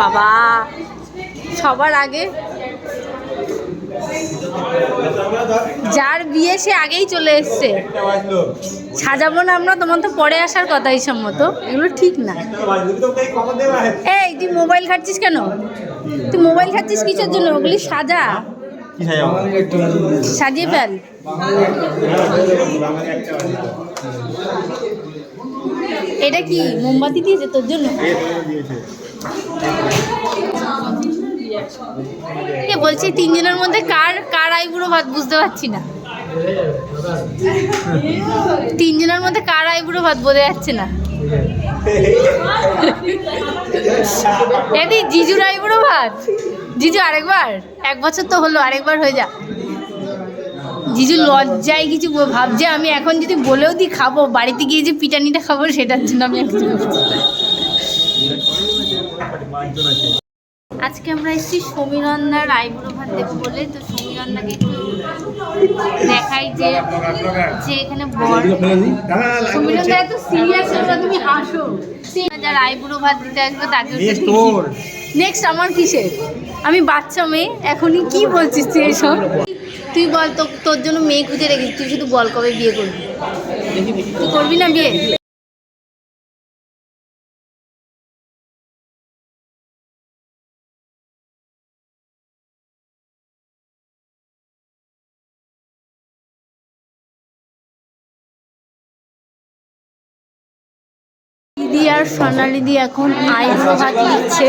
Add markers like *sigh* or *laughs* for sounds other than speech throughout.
বাবা, সবার আগে। যার বিয়ে সে আগেই চলে এসছে। সাজাবো না আমরা, তোমার তো পরে আসার কথা এই সম্মত। এগুলো ঠিক না। এই, তুই মোবাইল ঘাটছিস কেন? তুই মোবাইল ঘাটছিস কিসের জন্য? ওগুলি সাজা। সাজিয়ে ফেল। এটা কি মোমবাতি দিয়েছে তোর জন্য? বলছি তিনজনের মধ্যে কার কার আইবুড়ো ভাত বুঝতে পারছি না। তিনজনের মধ্যে কার আইবুড়ো ভাত বোঝা যাচ্ছে না। *laughs* এদি জিজুর আইবুড়ো ভাত? জিজু আরেকবার? এক বছর তো হলো আরেকবার হয়ে যা। জিজু লজ্জায় কিছু ভাবছে আমি এখন যদি বলেও দিই খাব বাড়িতে গিয়ে যে পিটানিটা খাব সেটার জন্য আমি। আজকে আমরা এসেছি সমীরন্দার আইবুড়ো ভাত দেবো বলে তো সমীরন্দাকে একটু দেখাই যে যে এখানে বর সমীরন্দা এত সিরিয়াস তুমি হাসো। যার আইবুড়ো ভাত দিতে আসবে তাকে নেক্সট আমার কিসের? আমি বাচ্চা মেয়ে এখনই কি বলছিস তুই এসব? তুই বল তো তোর জন্য মেয়ে খুঁজে রেখেছিস তুই শুধু বল কবে বিয়ে করবি? তুই করবি না বিয়ে? দিদি আর সোনালিদি এখন আইব্রো ভাত লিখছে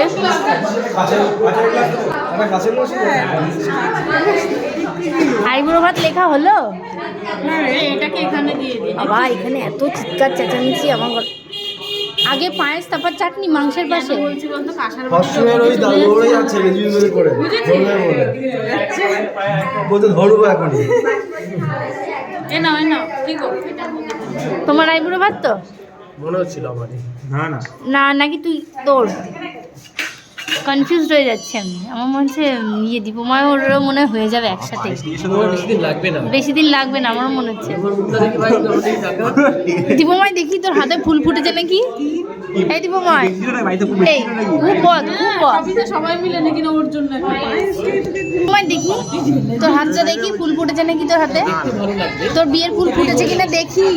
আইব্রো ভাত লেখা হলো? এখানে বাবা এখানে এত চিৎকার চেঁচামেচি আমার আগে পায়েস তারপর চাটনি মাংসের পাশে? ধরবে বলে। বলতে ধরবো এখনই। এ নাও এ নাও কি করব এটা মধ্যে দিই। তোমার আইব্রো ভাত তো? মনে হচ্ছিল আমারই না না। না নাকি তুই তোর? কনফিউজ হয়ে যাচ্ছে আমি। আমার মনে হচ্ছে ইয়ে দীপময় ওরও মনে হয় হয়ে যাবে একসাথে। বেশি দিন লাগবে না? বেশি দিন লাগবে না আমারও মনে হচ্ছে। দীপময় দেখি তোর হাতে ফুল ফুটেছে নাকি? এই দীপময়। এই খুব বদ খুব বদ। তো সবাই মিলে নাকি না ওর জন্য দীপময় দেখি তোর হাতটা দেখি ফুল ফুটেছে নাকি তোর হাতে? তোর বিয়ের ফুল ফুটেছে কিনা দেখি।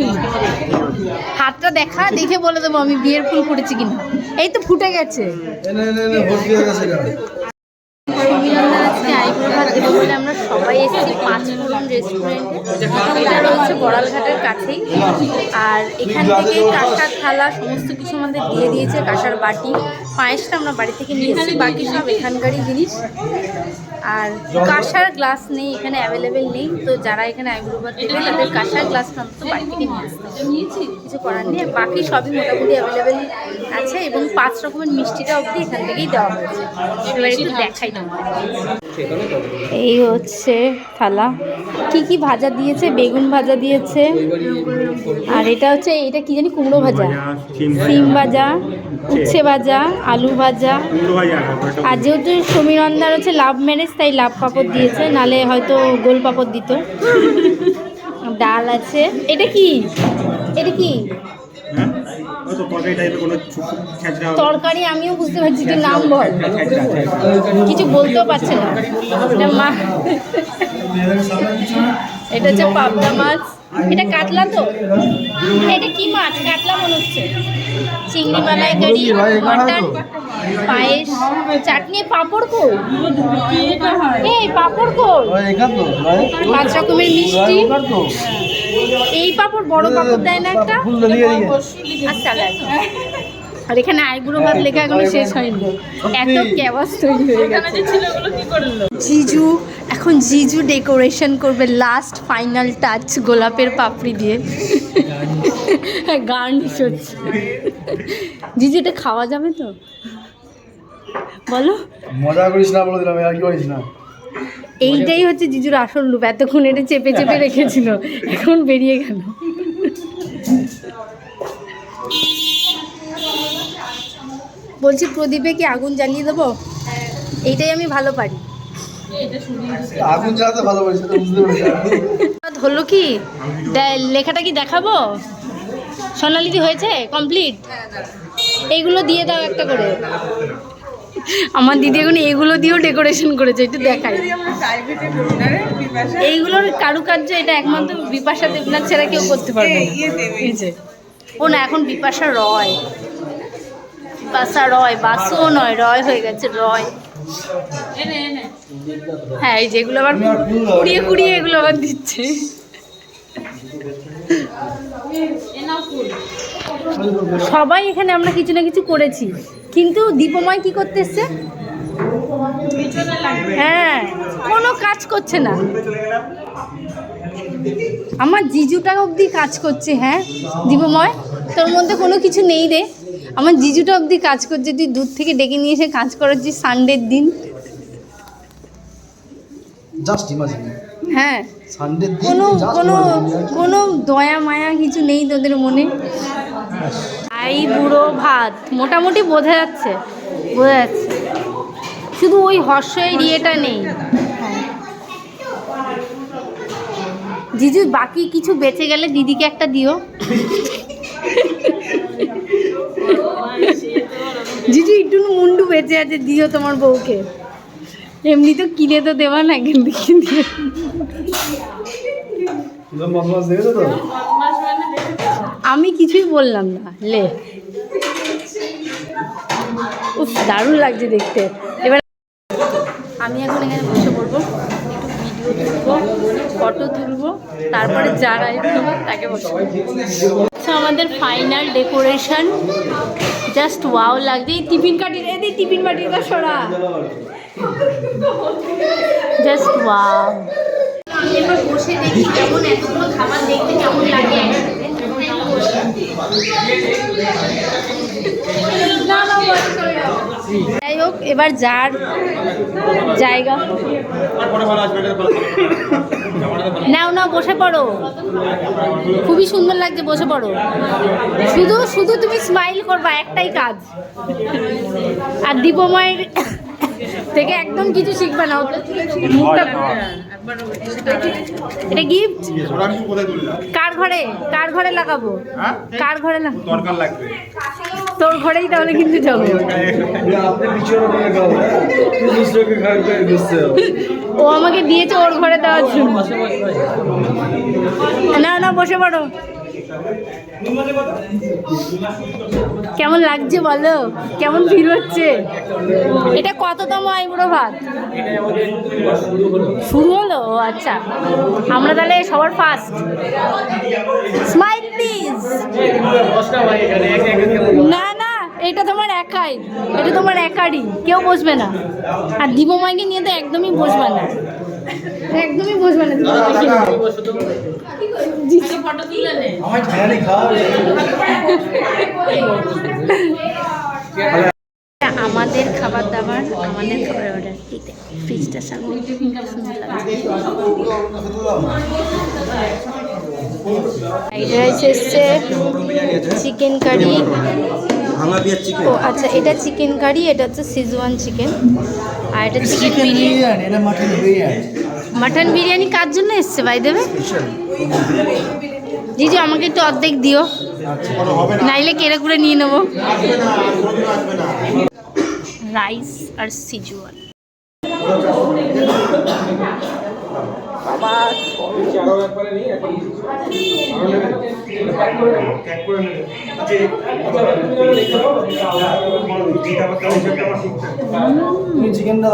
হাতটা দেখা দেখে বলে দেবো আমি বিয়ের ফুল ফুটেছে কিনা। এই তো ফুটে গেছে। আমরা সবাই এসেছি এটা রয়েছে কাছেই। আর এখান থেকে কাঁসার থালা সমস্ত কিছু আমাদের দিয়ে দিয়েছে কাঁসার বাটি। পায়েসটা আমরা বাড়ি থেকে নিয়ে এসেছি। বাকি সব এখানকারই জিনিস। আর কাঁসার গ্লাস নেই এখানে অ্যাভেলেবেল নেই। তো যারা এখানে আইব্রো ভাত দেবে তাদের কাঁসার গ্লাস অন্তত বাড়ি থেকে নিয়ে আসতে নিয়েছি কিছু করার নেই। বাকি সবই মোটামুটি অ্যাভেলেবেল আছে এবং পাঁচ রকমের মিষ্টিটা অবধি এখান থেকেই দেওয়া হয়েছে। এবার একটু দেখাই না এই হচ্ছে থালা। কি কি ভাজা দিয়েছে? বেগুন ভাজা দিয়েছে। আর এটা হচ্ছে এটা কি জানি কুমড়ো ভাজা? সিম ভাজা উচ্ছে ভাজা। আলু ভাজা। আর যেহেতু সমীরন্দার হচ্ছে লাভ ম্যারেজ তাই লাভ পাপড় দিয়েছে নালে হয়তো গোল পাপড় দিত। ডাল আছে। এটা কি? এটা কি? তরকারি আমিও বুঝতে পারছি তুই নাম বল। কিছু বলতেও পারছে না। এটা মা *laughs* এটা হচ্ছে পাবদা মাছ। এটা কাতলা তো? এটা কি মাছ? কাতলা মনে হচ্ছে। চিংড়ি মালাই কারি মাটন পায়েস। চাটনি পাঁপড় কো এই পাঁপড় কো পাঁচ রকমের মিষ্টি। এই পাঁপড় বড় পাঁপড় দেয় না একটা? আচ্ছা। আর এখানে আইবুড়ো ভাত লেখা এখনও শেষ হয়নি। এত ক্যাবাস তৈরি হয়ে গেছে। জিজু এখন জিজু ডেকোরেশন করবে লাস্ট ফাইনাল টাচ গোলাপের পাপড়ি দিয়ে। গার্নিশ হচ্ছে। জিজু এটা খাওয়া যাবে তো? বলো। মজা করিস না বলে দিলাম আর কি করিস না? এইটাই হচ্ছে জিজুর আসল রূপ। এতক্ষণ এটা চেপে চেপে রেখেছিল। এখন বেরিয়ে গেল। বলছি প্রদীপে কি আগুন জ্বালিয়ে দেবো? এইটাই আমি ভালো পারি। আগুন জ্বালাতে ভালো পারিস সেটা বুঝতে পারছি হলো কি? লেখাটা কি দেখাবো? সোনালিদি হয়েছে? কমপ্লিট? এইগুলো দিয়ে দাও একটা করে। আমার দিদি এখন এগুলো দিয়েও ডেকোরেশন করেছে একটু দেখাই। এইগুলোর কারুকার্য এটা একমাত্র বিপাশা দেবনাথ ছাড়া কেউ করতে পারবে। ও না এখন বিপাশা রয়। বিপাশা রয় বাসও নয় রয় হয়ে গেছে রয়। হ্যাঁ এই যেগুলো আবার কুড়িয়ে কুড়িয়ে এগুলো আবার দিচ্ছে। সবাই এখানে আমরা কিছু না কিছু করেছি। কিন্তু দীপময় কি করতে এসছে? হ্যাঁ কোনো কাজ করছে না। আমার জিজুটা অবধি কাজ করছে হ্যাঁ দীপময়। তোর মধ্যে কোনো কিছু নেই রে। আমার জিজুটা অবধি কাজ করছে তুই দূর থেকে ডেকে নিয়ে এসে কাজ করাচ্ছিস সানডের দিন। জাস্ট ইমাজিন হ্যাঁ। কোনো কোনো কোনো দয়া মায়া কিছু নেই তোদের মনে? আই বুড়ো ভাত। মোটামুটি বোঝা যাচ্ছে। বোঝা যাচ্ছে। শুধু ওই হর্ষের ইয়েটা নেই। জিজু বাকি কিছু বেঁচে গেলে দিদিকে একটা দিও। জিজু একটু মুন্ডু বেঁচে আছে দিও তোমার বউকে। এমনি তো কিনে তো দেওয়া না কিন্তু আমি কিছুই বললাম না লে। উফ দারুণ লাগছে দেখতে। এবার আমি এখন এখানে বসে পড়ব একটু ভিডিও তুলবো ফটো তুলবো তারপরে যারা তাকে বসে আচ্ছা আমাদের ফাইনাল ডেকোরেশন জাস্ট ওয়াও লাগছে। এই টিফিন কাটি এই টিফিন বাটিটা সরা। জাস্ট ওয়াও এবার বসে দেখি কেমন এতগুলো খাবার দেখতে কেমন লাগে যাই হোক এবার যার জায়গা। নাও নাও বসে পড়ো। খুবই সুন্দর লাগছে বসে পড়ো। শুধু শুধু তুমি স্মাইল করবা একটাই কাজ। আর দীপময়ের থেকে একদম কিছু শিখবে না এটা গিফট কার ঘরে? কার ঘরে লাগাবো? কার ঘরে লাগবে তোর ঘরেই তাহলে কিন্তু যাব। *laughs* ও আমাকে দিয়েছে ওর ঘরে দেওয়ার জন্য। না না বসে পড়ো। কেমন লাগছে বলো? কেমন ফিল হচ্ছে? এটা কততম আইবুড়ো ভাত? শুরু হলো? ও আচ্ছা। আমরা তাহলে সবার ফার্স্ট স্মাইল প্লিজ না এটা তোমার একাই এটা তোমার একারই কেউ বসবে না। আর দীপমাইকে নিয়ে তো একদমই বসবে না। একদমই বসবে না খাওয়া আমাদের খাবার দাবার আমাদের খাবার অর্ডার দিতে। ফ্রিজটার সামনে। সুন্দর লাগছে ফ্রাইড রাইস এসছে চিকেন কারি ভাঙা পেঁয়াজ চিকেন ও আচ্ছা এটা চিকেন কারি এটা হচ্ছে সিজওয়ান চিকেন আর এটা চিকেন বিরিয়ানি এটা মাটন বিরিয়ানি মাটন বিরিয়ানি কার জন্য এসছে ভাই দেবে জিজু আমাকে একটু অর্ধেক দিও। নাইলে কেড়ে কুড়ে নিয়ে নেব। রাইস আর সিজুয়ান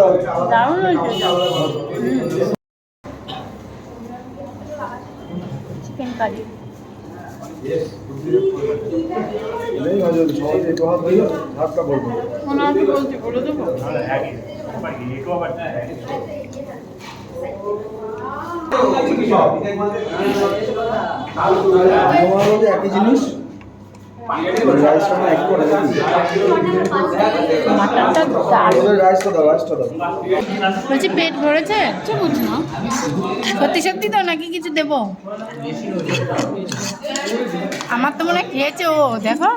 দাও দারুণ চিকেন কারি বলে দেবো বলছি পেট ভরেছে? না। সত্যি সত্যি তো নাকি কিছু দেব? আমার তো মনে খেয়েছে ও, দেখো।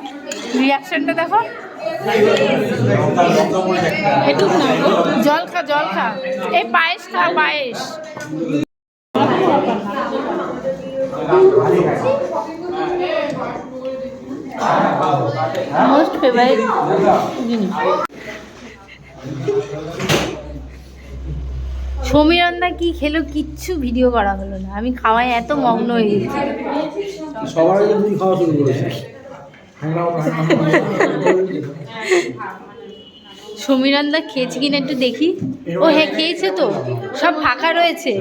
রিয়াকশনটা দেখো। জল খা জল খা। এই পায়েস খা, পায়েস। মোস্ট ফেভারিট জিনিস। সমীরন্দা কি খেলো কিচ্ছু ভিডিও করা হলো না। আমি খাওয়ায় এত মগ্ন হয়ে গেছি। সবার আগে তুই খাওয়া শুরু করেছিস সমীরন্দা খেয়েছে কিনা একটু দেখি। ও হ্যাঁ খেয়েছে তো। সব ফাঁকা রয়েছে।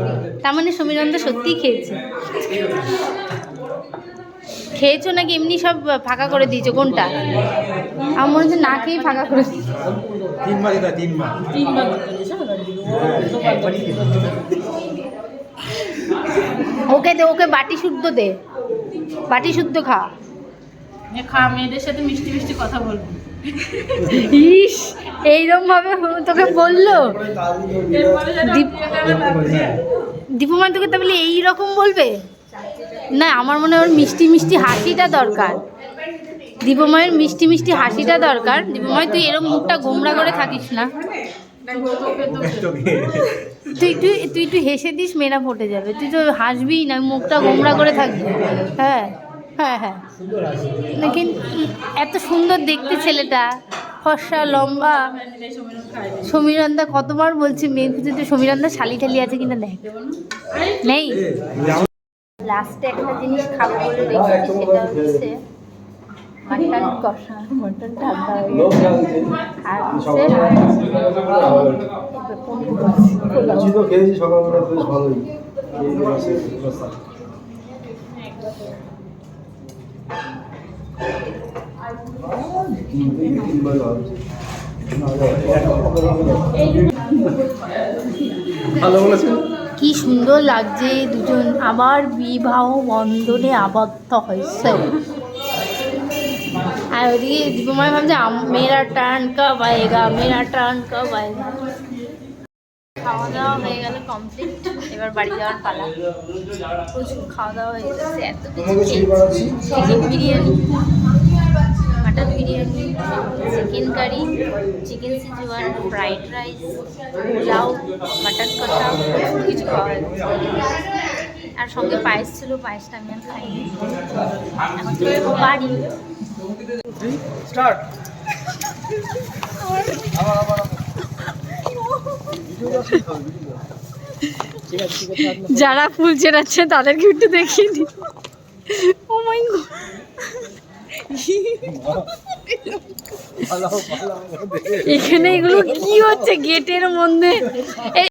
তার মানে সমীরন্দা সত্যিই খেয়েছে। খেয়েছো নাকি এমনি সব ফাঁকা করে দিয়েছ? কোনটা? আমার মনে হচ্ছে না খেয়েই ফাঁকা করে দিয়েছ। ওকে দে ওকে বাটি শুদ্ধ দে। বাটি শুদ্ধ খা। খা মেয়েদের সাথে মিষ্টি মিষ্টি কথা বলব। ইস এইরকম ভাবে তোকে বলল? এরপরে যেন দীপ- হ্যাঁ। দীপমা তোকে তাহলে এই রকম বলবে? না, আমার মনে হয় ওর মিষ্টি মিষ্টি হাসিটা দরকার। দীপময়ের মিষ্টি মিষ্টি হাসিটা দরকার। দীপময়, তুই এরকম মুখটা গোমরা করে থাকিস না। তুই তুই তুই একটু হেসে দিস, মেয়েরা ফটে যাবে। তুই তো হাসবি না, মুখটা গোমরা করে থাকবি। হ্যাঁ হ্যাঁ হ্যাঁ। কিন্তু এত সুন্দর দেখতে ছেলেটা। ফর্সা, লম্বা। সমীরন্দা, কতবার বলছি মেয়ে পুজোতে সমীরন্দা শালি ঠালি আছে কিনা দেখ। নেই? লাস্টে একটা জিনিস খাব বলে রেখেছি সেটা হচ্ছে মাটন কষা মটন ঠান্ডা আর। ভালো বলেছেন কি সুন্দর লাগছে দুজন আবার বিবাহ বন্ধনে আবদ্ধ হয়েছে। আর ওদিকে দীপমায় ভাবছে মেরা টার্ন কব আয়েগা মেয়েরা টার্ন কব আয়েগা খাওয়া দাওয়া হয়ে গেল কমপ্লিট এবার বাড়ি যাওয়ার পালা। প্রচুর খাওয়া দাওয়া হয়ে গেছে এত কিছু biryani. Mutton biryani chicken curry chicken Szechuan fried rice pulao mutton কষা প্রচুর কিছু হয়েছে আর সঙ্গে পায়েস ছিল পায়েসটা আমি আর খাইনি। এখন চলে বাড়ি স্টার্ট। যারা ফুল চেরাচ্ছে তাদেরকে একটু দেখিয়ে দিই। ও মাই এখানে এগুলো কি হচ্ছে গেটের মধ্যে?